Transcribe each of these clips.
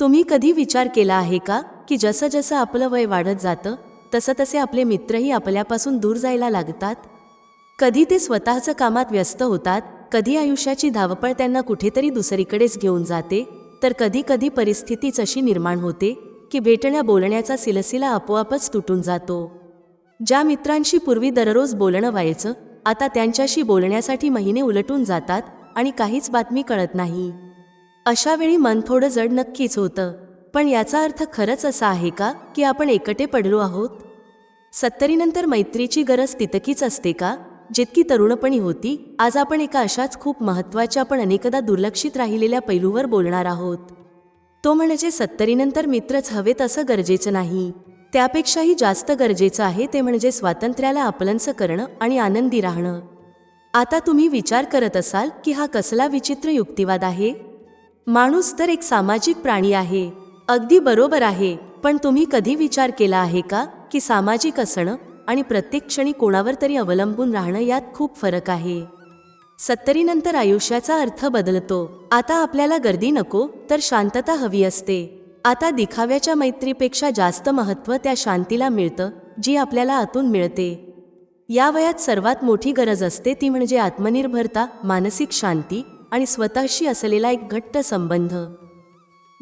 तुम्ही कधी विचार केला आहे का की जसं जसं आपलं वय वाढत जातं तसं तसे आपले मित्रही आपल्यापासून दूर जायला लागतात? कधी ते स्वतःचं कामात व्यस्त होतात कधी आयुष्याची धावपळ त्यांना कुठेतरी दुसरीकडेच घेऊन जाते तर कधी कधी परिस्थितीच अशी निर्माण होते की भेटण्या बोलण्याचा सिलसिला आपोआपच तुटून जातो. ज्या मित्रांशी पूर्वी दररोज बोलणं व्हायचं आता त्यांच्याशी बोलण्यासाठी महिने उलटून जातात आणि काहीच बातमी कळत नाही. अशावेळी मन थोडं जड नक्कीच होतं. पण याचा अर्थ खरंच असा आहे का की आपण एकटे पडलो आहोत? सत्तरीनंतर मैत्रीची गरज तितकीच असते का? जितकी तरुणपणी होती आज आपण एका अशाच खूप महत्त्वाच्या पण अनेकदा दुर्लक्षित राहिलेल्या पैलूवर बोलणार आहोत. तो म्हणजे सत्तरीनंतर मित्रच हवेत असं गरजेचं नाही. त्यापेक्षाही जास्त गरजेचं आहे ते म्हणजे स्वातंत्र्याला आपलंसं करणं आणि आनंदी राहणं. आता तुम्ही विचार करत असाल की हा कसला विचित्र युक्तिवाद आहे? माणूस तर एक सामाजिक प्राणी आहे. अगदी बरोबर आहे. पण तुम्ही कधी विचार केला आहे का की सामाजिक असणं आणि प्रत्येक क्षणी कोणावर तरी अवलंबून राहणं यात खूप फरक आहे? सत्तरीनंतर आयुष्याचा अर्थ बदलतो. आता आपल्याला गर्दी नको तर शांतता हवी असते. आता दिखाव्याच्या मैत्रीपेक्षा जास्त महत्त्व त्या शांतीला मिळतं जी आपल्याला आतून मिळते. या वयात सर्वात मोठी गरज असते ती म्हणजे आत्मनिर्भरता मानसिक शांती आणि स्वतःशी असलेला एक घट्ट संबंध.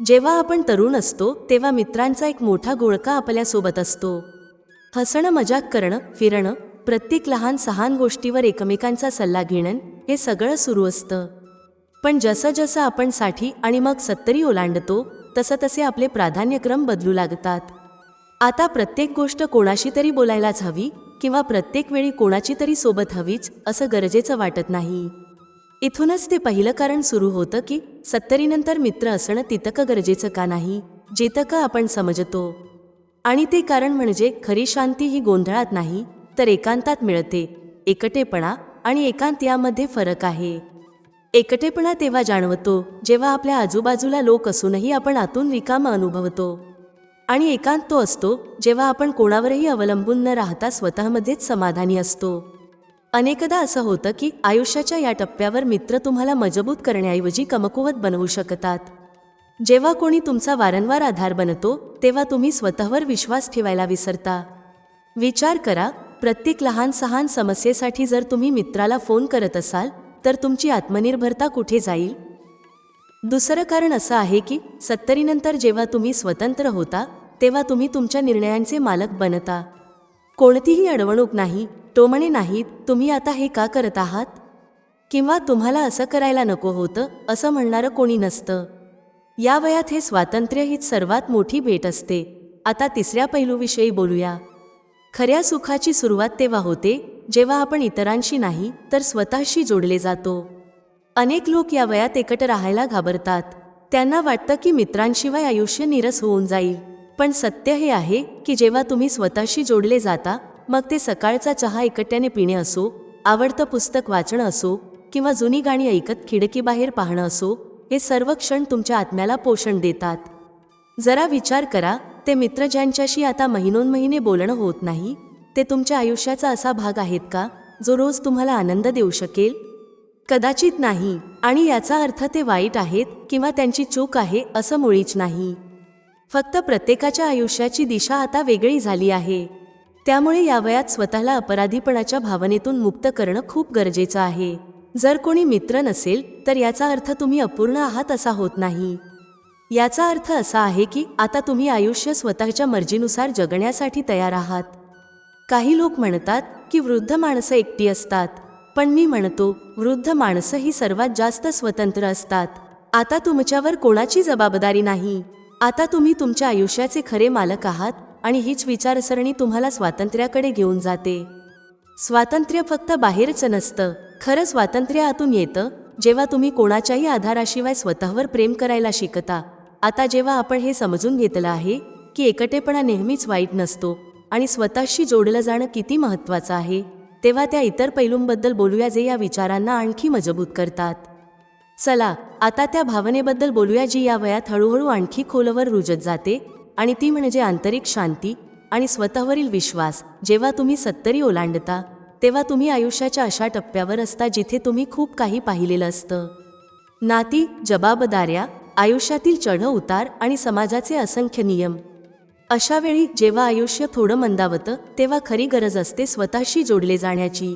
जेव्हा आपण तरुण असतो तेव्हा मित्रांचा एक मोठा गोळका आपल्यासोबत असतो. हसणं मजाक करणं फिरणं प्रत्येक लहान सहान गोष्टीवर एकमेकांचा सल्ला घेणं हे सगळं सुरू असतं. पण जसं जसं आपण साठी आणि मग सत्तरी ओलांडतो तसं तसे आपले प्राधान्यक्रम बदलू लागतात. आता प्रत्येक गोष्ट कोणाशी तरी बोलायलाच हवी किंवा प्रत्येक वेळी कोणाची तरी सोबत हवीच असं गरजेचं वाटत नाही. इथूनच ते पहिलं कारण सुरू होतं की सत्तरीनंतर मित्र असणं तितकं गरजेचं का नाही जेतकं आपण समजतो. आणि ते कारण म्हणजे खरी शांती ही गोंधळात नाही तर एकांतात मिळते एकटेपणा आणि एकांत यामध्ये फरक आहे. एकटेपणा तेव्हा जाणवतो जेव्हा आपल्या आजूबाजूला लोक असूनही आपण आतून रिकाम अनुभवतो. आणि एकांत तो असतो जेव्हा आपण कोणावरही अवलंबून न राहता स्वतःमध्येच समाधानी असतो. अनेकदा असं होतं की आयुष्याच्या या टप्प्यावर मित्र तुम्हाला मजबूत करण्याऐवजी कमकुवत बनवू शकतात. जेव्हा कोणी तुमचा वारंवार आधार बनतो तेव्हा तुम्ही स्वतःवर विश्वास ठेवायला विसरता. विचार करा प्रत्येक लहान सहान समस्येसाठी जर तुम्ही मित्राला फोन करत असाल तर तुमची आत्मनिर्भरता कुठे जाईल? दुसरं कारण असं आहे की सत्तरीनंतर जेव्हा तुम्ही स्वतंत्र होता तेव्हा तुम्ही तुमच्या निर्णयांचे मालक बनता. कोणतीही अडवणूक नाही तो म्हणे नाहीत तुम्ही आता हे का करत आहात? किंवा तुम्हाला असं करायला नको होतं असं म्हणणारं कोणी नसतं? या वयात हे स्वातंत्र्य हीच सर्वात मोठी भेट असते. आता तिसऱ्या पैलूविषयी बोलूया. खऱ्या सुखाची सुरुवात तेव्हा होते जेव्हा आपण इतरांशी नाही तर स्वतःशी जोडले जातो. अनेक लोक या वयात एकट राहायला घाबरतात. त्यांना वाटतं की मित्रांशिवाय आयुष्य निरस होऊन जाईल. पण सत्य हे आहे की जेव्हा तुम्ही स्वतःशी जोडले जाता मग ते सकाळचा चहा एकट्याने पिणे असो आवडतं पुस्तक वाचणं असो किंवा जुनी गाणी ऐकत खिडकीबाहेर पाहणं असो हे सर्व क्षण तुमच्या आत्म्याला पोषण देतात. जरा विचार करा ते मित्र ज्यांच्याशी आता महिनोन महिने बोलणं होत नाही ते तुमच्या आयुष्याचा असा भाग आहेत का जो रोज तुम्हाला आनंद देऊ शकेल? कदाचित नाही आणि याचा अर्थ ते वाईट आहेत किंवा त्यांची चूक आहे असं मुळीच नाही. फक्त प्रत्येकाच्या आयुष्याची दिशा आता वेगळी झाली आहे. त्यामुळे या वयात स्वतःला अपराधीपणाच्या भावनेतून मुक्त करणं खूप गरजेचं आहे. जर कोणी मित्र नसेल तर याचा अर्थ तुम्ही अपूर्ण आहात असा होत नाही. याचा अर्थ असा आहे की आता तुम्ही आयुष्य स्वतःच्या मर्जीनुसार जगण्यासाठी तयार आहात. काही लोक म्हणतात की वृद्ध माणसं एकटी असतात पण मी म्हणतो वृद्ध माणसं ही सर्वात जास्त स्वतंत्र असतात. आता तुमच्यावर कोणाची जबाबदारी नाही? आता तुम्ही तुमच्या आयुष्याचे खरे मालक आहात आणि हीच विचारसरणी तुम्हाला स्वातंत्र्याकडे घेऊन जाते. स्वातंत्र्य फक्त बाहेरचं नसतं. खरं स्वातंत्र्य आतून येतं जेव्हा तुम्ही कोणाच्याही आधाराशिवाय स्वतःवर प्रेम करायला शिकता. आता जेव्हा आपण हे समजून घेतलं आहे की एकटेपणा नेहमीच वाईट नसतो आणि स्वतःशी जोडलं जाणं किती महत्त्वाचं आहे तेव्हा त्या इतर पैलूंबद्दल बोलूया जे या विचारांना आणखी मजबूत करतात. चला आता त्या भावनेबद्दल बोलूया जी या वयात हळूहळू आणखी खोलवर रुजत जाते आणि ती म्हणजे आंतरिक शांती आणि स्वतःवरील विश्वास. जेव्हा तुम्ही सत्तरी ओलांडता तेव्हा तुम्ही आयुष्याच्या अशा टप्प्यावर असता जिथे तुम्ही खूप काही पाहिलेलं असतं. नाती जबाबदाऱ्या आयुष्यातील चढउतार आणि समाजाचे असंख्य नियम. अशा वेळी जेव्हा आयुष्य थोडं मंदावतं तेव्हा खरी गरज असते स्वतःशी जोडले जाण्याची.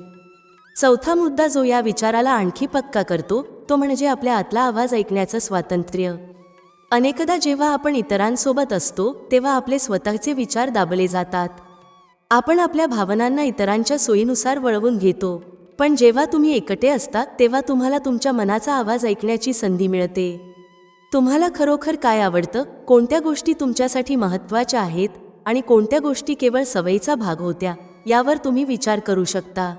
चौथा मुद्दा जो या विचाराला आणखी पक्का करतो तो म्हणजे आपल्या आतला आवाज ऐकण्याचं स्वातंत्र्य. अनेकदा जेव्हा आपण इतरांसोबत असतो तेव्हा आपले स्वतःचे विचार दाबले जातात. आपण आपल्या भावनांना इतरांच्या सोयीनुसार वळवून घेतो. पण जेव्हा तुम्ही एकटे असता तेव्हा तुम्हाला तुमच्या मनाचा आवाज ऐकण्याची संधी मिळते. तुम्हाला खरोखर काय आवडतं? कोणत्या गोष्टी तुमच्यासाठी महत्त्वाच्या आहेत? आणि कोणत्या गोष्टी केवळ सवयीचा भाग होत्या? यावर तुम्ही विचार करू शकता.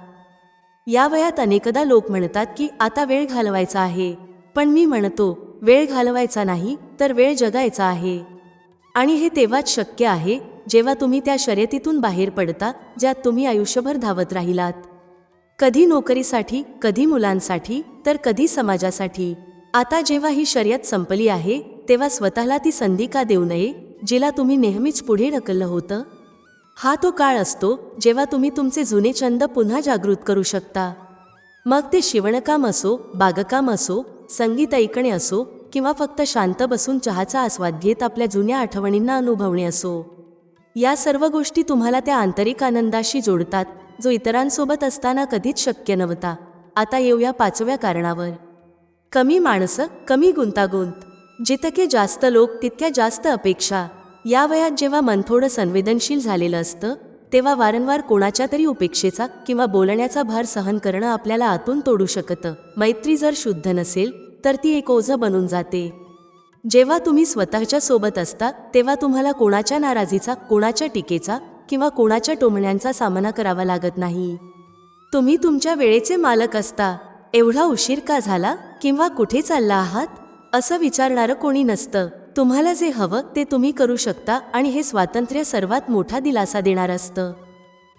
या वयात अनेकदा लोक म्हणतात की आता वेळ घालवायचा आहे. पण मी म्हणतो वेळ घालवायचा नाही तर वेळ जगायचा आहे. आणि हे तेव्हाच शक्य आहे जेव्हा तुम्ही त्या शर्यतीतून बाहेर पडता ज्यात तुम्ही आयुष्यभर धावत राहिलात. कधी नोकरीसाठी कधी मुलांसाठी तर कधी समाजासाठी. आता जेव्हा ही शर्यत संपली आहे तेव्हा स्वतःला ती संधी का देऊ नये जिला तुम्ही नेहमीच पुढे ढकललं होतं? हा तो काळ असतो जेव्हा तुम्ही तुमचे जुने छंद पुन्हा जागृत करू शकता. मग ते शिवणकाम असो बागकाम असो संगीत ऐकणे असो किंवा फक्त शांत बसून चहाचा आस्वाद घेत आपल्या जुन्या आठवणींना अनुभवणे असो. या सर्व गोष्टी तुम्हाला त्या आंतरिक आनंदाशी जोडतात जो इतरांसोबत असताना कधीच शक्य नव्हता. आता येऊया पाचव्या कारणावर. कमी माणसं कमी गुंतागुंत. जितके जास्त लोक तितक्या जास्त अपेक्षा. या वयात जेव्हा मन थोडं संवेदनशील झालेलं असतं तेव्हा वारंवार कोणाच्या तरी उपेक्षेचा किंवा बोलण्याचा भार सहन करणं आपल्याला आतून तोडू शकतं. मैत्री जर शुद्ध नसेल तर ती एक ओझं बनून जाते. जेव्हा तुम्ही स्वतःच्या सोबत असता तेव्हा तुम्हाला कोणाच्या नाराजीचा कोणाच्या टीकेचा किंवा कोणाच्या टोमण्यांचा सामना करावा लागत नाही. तुम्ही तुमच्या वेळेचे मालक असता. एवढा उशीर का झाला? किंवा कुठे चालला आहात? असं विचारणारं कोणी नसतं. तुम्हाला जे हवं ते तुम्ही करू शकता आणि हे स्वातंत्र्य सर्वात मोठा दिलासा देणार असतं.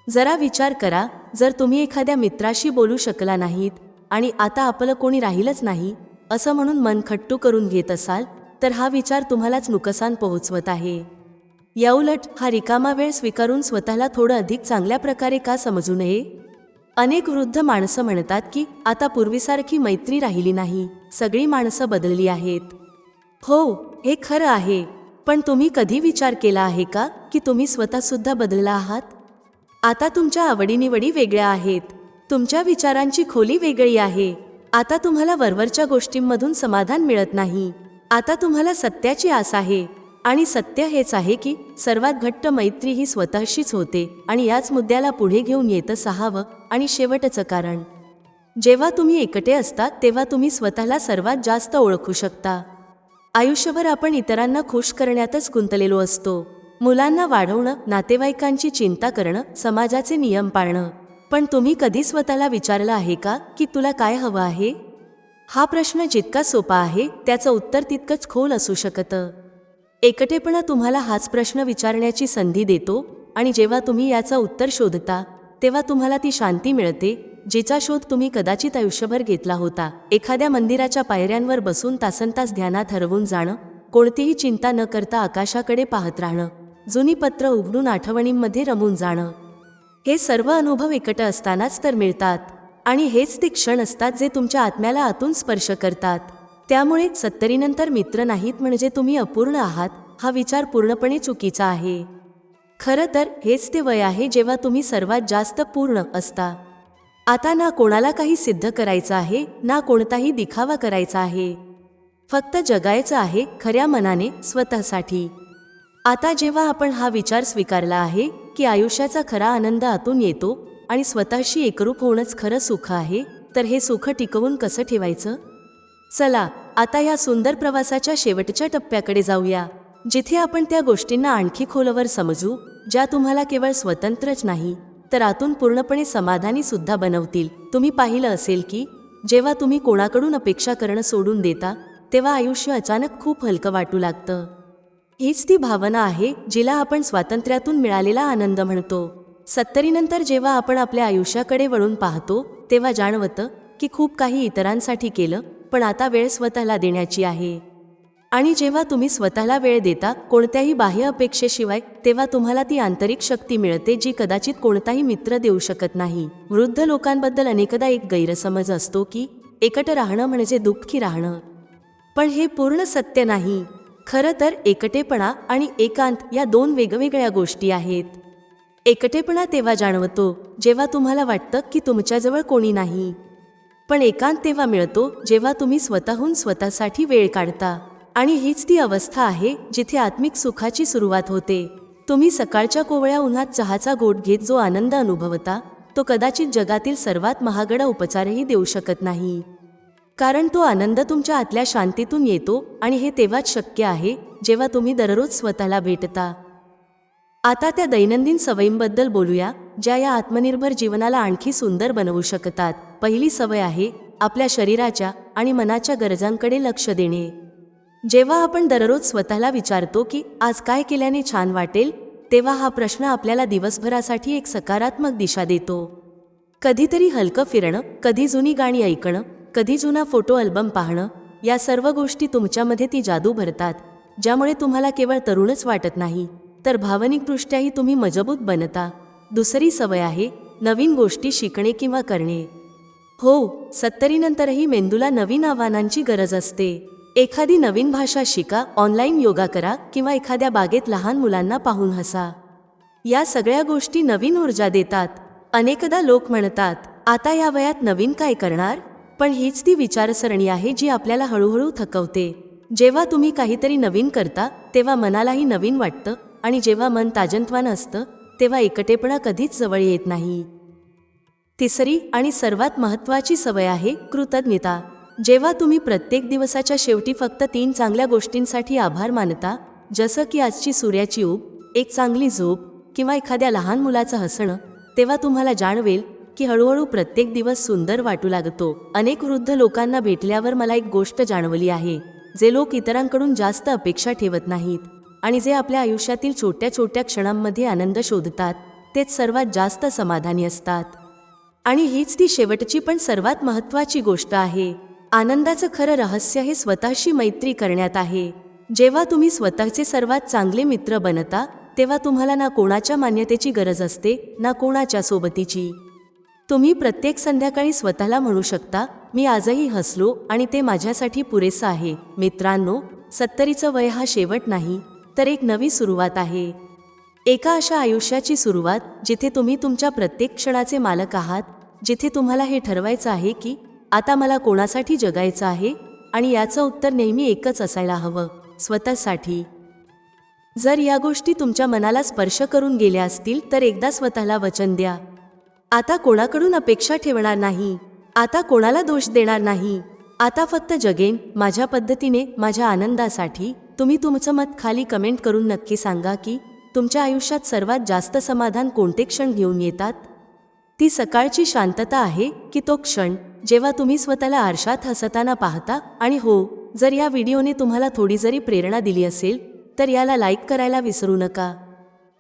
जरा विचार करा जर तुम्ही एखाद्या मित्राशी बोलू शकला नाहीत आणि आता आपलं कोणी राहिलंच नाही असं म्हणून मन खट्टू करून घेत असाल तर हा विचार तुम्हालाच नुकसान पोहोचवत आहे. याउलट हा रिकामा वेळ स्वीकारून स्वतःला थोडं अधिक चांगल्या प्रकारे का समजू नये? अनेक वृद्ध माणसं म्हणतात की आता पूर्वीसारखी मैत्री राहिली नाही सगळी माणसं बदलली आहेत. हो हे खरं आहे. पण तुम्ही कधी विचार केला आहे का की तुम्ही स्वतःसुद्धा बदलला आहात? आता तुमच्या आवडीनिवडी वेगळ्या आहेत. तुमच्या विचारांची खोली वेगळी आहे. आता तुम्हाला वरवरच्या गोष्टींमधून समाधान मिळत नाही. आता तुम्हाला सत्याची आस आहे. आणि सत्य हेच आहे की सर्वात घट्ट मैत्री ही स्वतःशीच होते आणि याच मुद्द्याला पुढे घेऊन येतं सहावं आणि शेवटचं कारण. जेव्हा तुम्ही एकटे असता तेव्हा तुम्ही स्वतःला सर्वात जास्त ओळखू शकता. आयुष्यभर आपण इतरांना खुश करण्यातच गुंतलेलो असतो. मुलांना वाढवणं नातेवाईकांची चिंता करणं समाजाचे नियम पाळणं. पण तुम्ही कधी स्वतःला विचारलं आहे का की तुला काय हवं आहे? हा प्रश्न जितका सोपा आहे त्याचं उत्तर तितकंच खोल असू शकतं. एकटेपणा तुम्हाला हाच प्रश्न विचारण्याची संधी देतो आणि जेव्हा तुम्ही याचं उत्तर शोधता तेव्हा तुम्हाला ती शांती मिळते जिचा शोध तुम्ही कदाचित आयुष्यभर घेतला होता. एखाद्या मंदिराच्या पायऱ्यांवर बसून तासनतास ध्यानात हरवून जाणं कोणतीही चिंता न करता आकाशाकडे पाहत राहणं जुनी पत्र उघडून आठवणींमध्ये रमून जाणं. हे सर्व अनुभव एकटं असतानाच तर मिळतात. आणि हेच ते क्षण असतात जे तुमच्या आत्म्याला आतून स्पर्श करतात. त्यामुळे सत्तरीनंतर मित्र नाहीत म्हणजे तुम्ही अपूर्ण आहात हा विचार पूर्णपणे चुकीचा आहे. खरं तर हेच ते वय आहे जेव्हा तुम्ही सर्वात जास्त पूर्ण असता. आता ना कोणाला काही सिद्ध करायचं आहे ना कोणताही दिखावा करायचा आहे. फक्त जगायचं आहे खऱ्या मनाने स्वतःसाठी. आता जेव्हा आपण हा विचार स्वीकारला आहे की आयुष्याचा खरा आनंद आतून येतो आणि स्वतःशी एकरूप होणंच खरं सुख आहे तर हे सुख टिकवून कसं ठेवायचं? चला आता या सुंदर प्रवासाच्या शेवटच्या टप्प्याकडे जाऊया जिथे आपण त्या गोष्टींना आणखी खोलवर समजू ज्या तुम्हाला केवळ स्वतंत्रच नाही. तर आतून पूर्णपणे समाधानी सुद्धा बनवतील. तुम्ही पाहिलं असेल की जेव्हा तुम्ही कोणाकडून अपेक्षा करणं सोडून देता तेव्हा आयुष्य अचानक खूप हलकं वाटू लागतं. हीच ती भावना आहे जिला आपण स्वातंत्र्यातून मिळालेला आनंद म्हणतो. सत्तरीनंतर जेव्हा आपण आपल्या आयुष्याकडे वळून पाहतो तेव्हा जाणवतं की खूप काही इतरांसाठी केलं पण आता वेळ स्वतःला देण्याची आहे. आणि जेव्हा तुम्ही स्वतःला वेळ देता कोणत्याही बाह्य अपेक्षेशिवाय तेव्हा तुम्हाला ती आंतरिक शक्ती मिळते जी कदाचित कोणताही मित्र देऊ शकत नाही. वृद्ध लोकांबद्दल अनेकदा एक गैरसमज असतो की एकटं राहणं म्हणजे दुःखी राहणं. पण हे पूर्ण सत्य नाही. खरं तर एकटेपणा आणि एकांत या दोन वेगवेगळ्या गोष्टी आहेत. एकटेपणा तेव्हा जाणवतो जेव्हा तुम्हाला वाटतं की तुमच्याजवळ कोणी नाही. पण एकांत तेव्हा मिळतो जेव्हा तुम्ही स्वतःहून स्वतःसाठी वेळ काढता. आणि हीच ती अवस्था आहे जिथे आत्मिक सुखाची सुरुवात होते. तुम्ही सकाळच्या कोवळ्या उन्हात चहाचा गोट घेत जो आनंद अनुभवता तो कदाचित जगातील सर्वात महागडा उपचारही देऊ शकत नाही. कारण तो आनंद तुमच्या आतल्या शांतीतून येतो आणि हे तेव्हाच शक्य आहे जेव्हा तुम्ही दररोज स्वतःला भेटता. आता त्या दैनंदिन सवयींबद्दल बोलूया ज्या या आत्मनिर्भर जीवनाला आणखी सुंदर बनवू शकतात. पहिली सवय आहे आपल्या शरीराच्या आणि मनाच्या गरजांकडे लक्ष देणे. जेव्हा आपण दररोज स्वतःला विचारतो की आज काय केल्याने छान वाटेल तेव्हा हा प्रश्न आपल्याला दिवसभरासाठी एक सकारात्मक दिशा देतो. कधीतरी हलकं फिरणं कधी जुनी गाणी ऐकणं कधी जुना फोटो अल्बम पाहणं या सर्व गोष्टी तुमच्यामध्ये ती जादू भरतात ज्यामुळे तुम्हाला केवळ तरुणच वाटत नाही तर भावनिकदृष्ट्याही तुम्ही मजबूत बनता. दुसरी सवय आहे नवीन गोष्टी शिकणे किंवा करणे. हो सत्तरीनंतरही मेंदूला नवीन आव्हानांची गरज असते. एखादी नवीन भाषा शिका ऑनलाईन योगा करा किंवा एखाद्या बागेत लहान मुलांना पाहून हसा. या सगळ्या गोष्टी नवीन ऊर्जा देतात. अनेकदा लोक म्हणतात आता या वयात नवीन काय करणार? पण हीच ती विचारसरणी आहे जी आपल्याला हळूहळू थकवते. जेव्हा तुम्ही काहीतरी नवीन करता तेव्हा मनालाही नवीन वाटतं आणि जेव्हा मन ताजंतवान असतं तेव्हा एकटेपणा कधीच जवळ येत नाही. तिसरी आणि सर्वात महत्त्वाची सवय आहे कृतज्ञता. जेव्हा तुम्ही प्रत्येक दिवसाच्या शेवटी फक्त तीन चांगल्या गोष्टींसाठी आभार मानता जसं की आजची सूर्याची ऊब एक चांगली झोप किंवा एखाद्या लहान मुलाचं हसणं तेव्हा तुम्हाला जाणवेल की हळूहळू प्रत्येक दिवस सुंदर वाटू लागतो. अनेक वृद्ध लोकांना भेटल्यावर मला एक गोष्ट जाणवली आहे जे लोक इतरांकडून जास्त अपेक्षा ठेवत नाहीत आणि जे आपल्या आयुष्यातील छोट्या छोट्या क्षणांमध्ये आनंद शोधतात तेच सर्वात जास्त समाधानी असतात. आणि हीच ती शेवटची पण सर्वात महत्त्वाची गोष्ट आहे. आनंदाचं खरं रहस्य हे स्वतःशी मैत्री करण्यात आहे. जेव्हा तुम्ही स्वतःचे सर्वात चांगले मित्र बनता तेव्हा तुम्हाला ना कोणाच्या मान्यतेची गरज असते ना कोणाच्या सोबतीची. तुम्ही प्रत्येक संध्याकाळी स्वतःला म्हणू शकता मी आजही हसलो आणि ते माझ्यासाठी पुरेसं आहे. मित्रांनो सत्तरीचं वय हा शेवट नाही तर एक नवी सुरुवात आहे. एका अशा आयुष्याची सुरुवात जिथे तुम्ही तुमच्या प्रत्येक क्षणाचे मालक आहात जिथे तुम्हाला हे ठरवायचं आहे की आता मला कोणासाठी जगायचं आहे? आणि याचं उत्तर नेहमी एकच असायला हवं स्वतःसाठी. जर या गोष्टी तुमच्या मनाला स्पर्श करून गेल्या असतील तर एकदा स्वतःला वचन द्या. आता कोणाकडून अपेक्षा ठेवणार नाही? आता कोणाला दोष देणार नाही? आता फक्त जगेन माझ्या पद्धतीने माझ्या आनंदासाठी? तुम्ही तुमचं मत खाली कमेंट करून नक्की सांगा की तुमच्या आयुष्यात सर्वात जास्त समाधान कोणते क्षण घेऊन येतात? ती सकाळची शांतता आहे की तो क्षण? जेव्हा तुम्ही स्वतःला आरशात हसताना पाहता आणि हो जर या व्हिडिओने तुम्हाला थोडी जरी प्रेरणा दिली असेल तर याला लाईक करायला विसरू नका.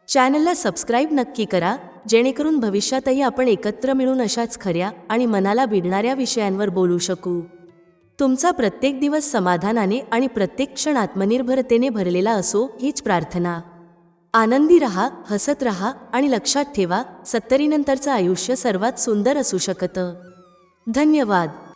चॅनलला सबस्क्राईब नक्की करा जेणेकरून भविष्यातही आपण एकत्र मिळून अशाच खऱ्या आणि मनाला भिडणाऱ्या विषयांवर बोलू शकू. तुमचा प्रत्येक दिवस समाधानाने आणि प्रत्येक क्षण आत्मनिर्भरतेने भरलेला असो हीच प्रार्थना. आनंदी रहा हसत रहा आणि लक्षात ठेवा सत्तरीनंतरचं आयुष्य सर्वात सुंदर असू शकतं. धन्यवाद.